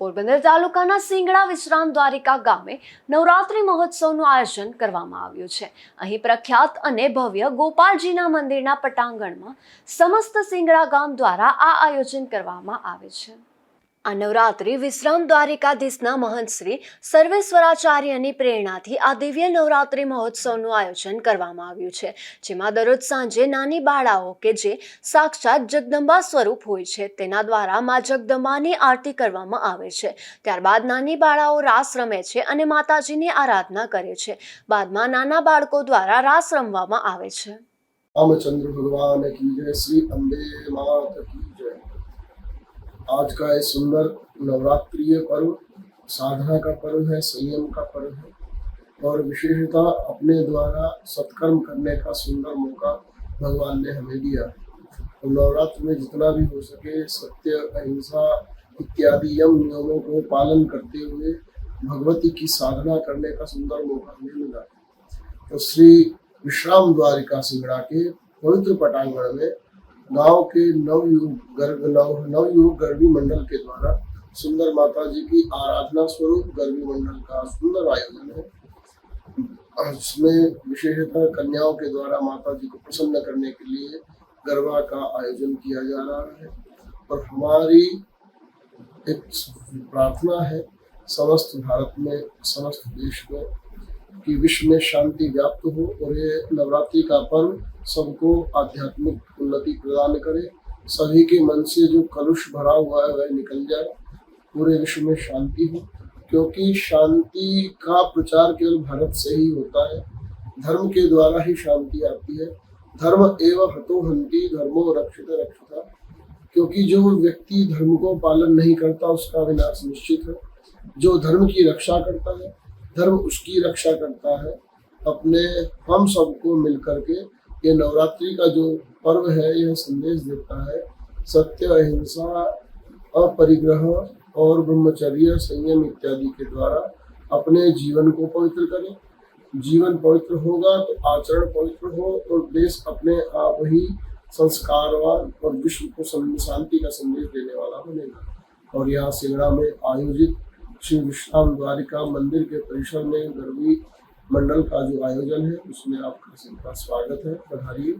પોરબંદર તાલુકાના સિંગડા વિશ્રામ દ્વારિકા ગામે નવરાત્રિ મહોત્સવનું આયોજન કરવામાં આવ્યું છે. અહીં પ્રખ્યાત અને ભવ્ય ગોપાલજીના મંદિરના પટાંગણમાં સમસ્ત સિંગડા ગામ દ્વારા આ આયોજન કરવામાં આવે છે. આ નવરાત્રિ વિશ્રામ દ્વારિકાધીશના મહંત શ્રી સર્વેશ્વરાચાર્યની પ્રેરણાથી આ દિવ્ય નવરાત્રિ મહોત્સવનું આયોજન કરવામાં આવ્યું છે, જેમાં દરરોજ સાંજે નાની બાળાઓ કે જે સાક્ષાત જગદંબા સ્વરૂપ હોય છે, તેના દ્વારા મા જગદંબાની આરતી કરવામાં આવે છે. ત્યારબાદ નાની બાળાઓ રાસ રમે છે અને માતાજીની આરાધના કરે છે. બાદમાં નાના બાળકો દ્વારા રાસ રમવામાં આવે છે. રામચંદ્ર ભગવાન કી જય શ્રી અંબે માત કી જય. आज का ये सुंदर नवरात्रि पर्व साधना का पर्व है, संयम का पर्व है और विशेषता अपने द्वारा सत्कर्म करने का सुंदर मौका भगवान ने हमें दिया। तो नवरात्र में जितना भी हो सके सत्य, अहिंसा इत्यादि यम नियमों को पालन करते हुए भगवती की साधना करने का सुंदर मौका हमें मिला। तो श्री विश्राम द्वारिका सिंगड़ा के पवित्र पटांगण में गाँव के नवयुग गर्भ नव, नवयुग गर्भी मंडल के द्वारा सुंदर माता जी की आराधना स्वरूप गर्भी मंडल का सुंदर आयोजन है। इसमें विशेषतः कन्याओं के द्वारा माता जी को प्रसन्न करने के लिए गरबा का आयोजन किया जा रहा है। और हमारी एक प्रार्थना है, समस्त भारत में, समस्त देश में कि विश्व में शांति व्याप्त हो और ये नवरात्रि का पर्व सबको आध्यात्मिक उन्नति प्रदान करे। सभी के मन से जो कलुष भरा हुआ है, वह निकल जाए। पूरे विश्व में शांति हो, क्योंकि शांति का प्रचार केवल भारत से ही होता है। धर्म के द्वारा ही शांति आती है। धर्म एवं हतो हंति धर्मो रक्षित रक्षिता। क्योंकि जो व्यक्ति धर्म को पालन नहीं करता, उसका विनाश निश्चित है। जो धर्म की रक्षा करता है धर्म उसकी रक्षा करता है। अपने हम सबको मिलकर के ये नवरात्रि का जो पर्व है, यह संदेश देता है। सत्य, अहिंसा, अपरिग्रह और ब्रह्मचर्य, संयम इत्यादि के द्वारा अपने जीवन को पवित्र करें। जीवन पवित्र होगा तो आचरण पवित्र हो और देश अपने आप ही संस्कारवान और विश्व को शांति का संदेश देने वाला बनेगा। और यहाँ सिंगड़ा में आयोजित श्री विश्राम द्वारिका मंदिर के परिसर में गर्वी मंडल का जो आयोजन है, उसमें आपका सबका स्वागत है। पधारिए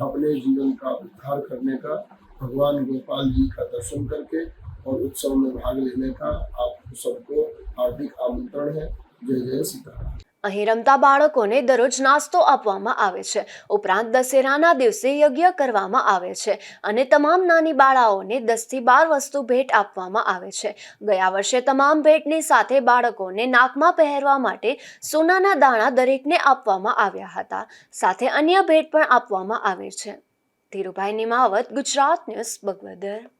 अपने जीवन का उद्धार करने का, भगवान गोपाल जी का दर्शन करके और उत्सव में भाग लेने का आप सबको हार्दिक आमंत्रण है। जय जय सीताराम। અહીં રમતા બાળકોને દરરોજ નાસ્તો આપવામાં આવે છે. ઉપરાંત દશેરાના દિવસે યજ્ઞ કરવામાં આવે છે અને તમામ નાની બાળાઓને દસથી બાર વસ્તુ ભેટ આપવામાં આવે છે. ગયા વર્ષે તમામ ભેટની સાથે બાળકોને નાકમાં પહેરવા માટે સોનાના દાણા દરેકને આપવામાં આવ્યા હતા. સાથે અન્ય ભેટ પણ આપવામાં આવે છે. ધીરુભાઈ નિમાવત, ગુજરાત ન્યૂઝ, બગવદર.